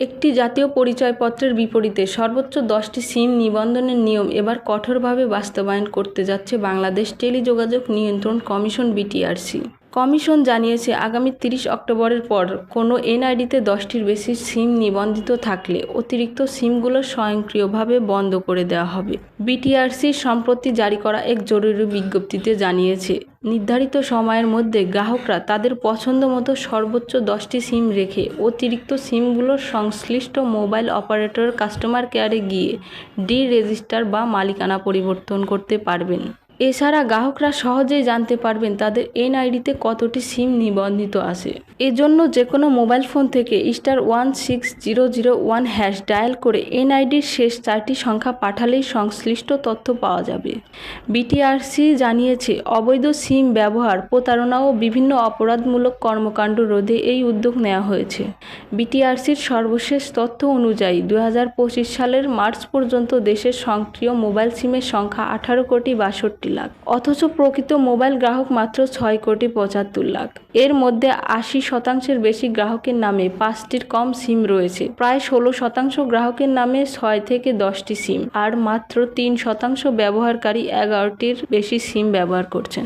একটি জাতীয় পরিচয়পত্রের বিপরীতে সর্বোচ্চ দশটি সিম নিবন্ধনের নিয়ম এবার কঠোরভাবে বাস্তবায়ন করতে যাচ্ছে বাংলাদেশ টেলিযোগাযোগ নিয়ন্ত্রণ কমিশন বিটিআরসি। কমিশন জানিয়েছে, আগামী তিরিশ অক্টোবরের পর কোনো এনআইডিতে দশটির বেশি সিম নিবন্ধিত থাকলে অতিরিক্ত সিমগুলো স্বয়ংক্রিয়ভাবে বন্ধ করে দেওয়া হবে। বিটিআরসি সম্প্রতি জারি করা এক জরুরি বিজ্ঞপ্তিতে জানিয়েছে, নির্ধারিত সময়ের মধ্যে গ্রাহকরা তাদের পছন্দ মতো সর্বোচ্চ দশটি সিম রেখে অতিরিক্ত সিমগুলো সংশ্লিষ্ট মোবাইল অপারেটর কাস্টমার কেয়ারে গিয়ে ডি রেজিস্টার বা মালিকানা পরিবর্তন করতে পারবেন। এছাড়া গ্রাহকরা সহজেই জানতে পারবেন তাদের এনআইডিতে কতটি সিম নিবন্ধিত আছে। এজন্য যে কোনো মোবাইল ফোন থেকে star one six zero zero one hash dial করে এনআইডির শেষ চারটি সংখ্যা পাঠালেই সংশ্লিষ্ট তথ্য পাওয়া যাবে। বিটিআরসি জানিয়েছে, অবৈধ সিম ব্যবহার, প্রতারণা ও বিভিন্ন অপরাধমূলক কর্মকাণ্ড রোধে এই উদ্যোগ নেওয়া হয়েছে। বিটিআরসির সর্বশেষ তথ্য অনুযায়ী দু হাজার পঁচিশ সালের মার্চ পর্যন্ত দেশের সক্রিয় মোবাইল সিমের সংখ্যা আঠারো কোটি বাষট্টি লাখ। অথচ প্রকৃত মোবাইল গ্রাহক মাত্র ছয় কোটি পঁচাত্তর লাখ। এর মধ্যে আশি শতাংশের বেশি গ্রাহকের নামে পাঁচটির কম সিম রয়েছে। প্রায় ষোলো শতাংশ গ্রাহকের নামে ছয় থেকে দশটি সিম। আর মাত্র তিন শতাংশ ব্যবহারকারী এগারোটির বেশি সিম ব্যবহার করছেন।